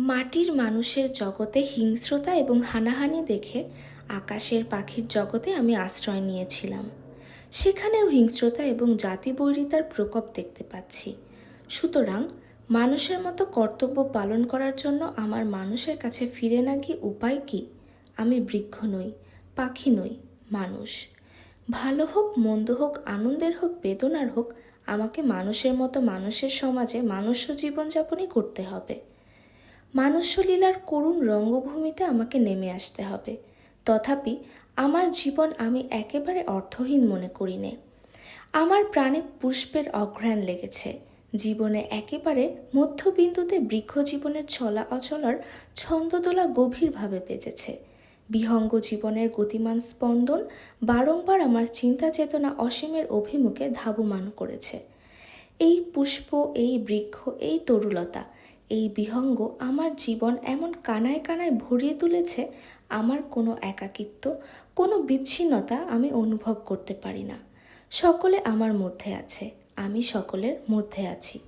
মাটির মানুষের জগতে হিংস্রতা এবং হানাহানি দেখে আকাশের পাখির জগতে আমি আশ্রয় নিয়েছিলাম। সেখানেও হিংস্রতা এবং জাতি বৈরিতার প্রকোপ দেখতে পাচ্ছি। সুতরাং মানুষের মতো কর্তব্য পালন করার জন্য আমার মানুষের কাছে ফিরে না গিয়ে উপায় কি? আমি বৃক্ষ নই, পাখি নই, মানুষ। ভালো হোক, মন্দ হোক, আনন্দের হোক, বেদনার হোক, আমাকে মানুষের মতো মানুষের সমাজে মানুষ্য জীবনযাপনই করতে হবে। মানুষ্যলীলার করুণ রঙ্গভূমিতে আমাকে নেমে আসতে হবে। তথাপি আমার জীবন আমি একেবারে অর্থহীন মনে করি নে। আমার প্রাণে পুষ্পের অঘ্রাণ লেগেছে। জীবনে একেবারে মধ্যবিন্দুতে বৃক্ষ জীবনের ছলা অচলার ছন্দদোলা গভীরভাবে বেজেছে। বিহঙ্গ জীবনের গতিমান স্পন্দন বারংবার আমার চিন্তা চেতনা অসীমের অভিমুখে ধাবমান করেছে। এই পুষ্প, এই বৃক্ষ, এই তরুলতা এই বিহঙ্গ আমার জীবন এমন কানায় কানায় ভরিয়ে তুলেছে, আমার কোনো একাকিত্ব, কোনো বিচ্ছিন্নতা আমি অনুভব করতে পারি না। সকলে আমার মধ্যে আছে, আমি সকলের মধ্যে আছি।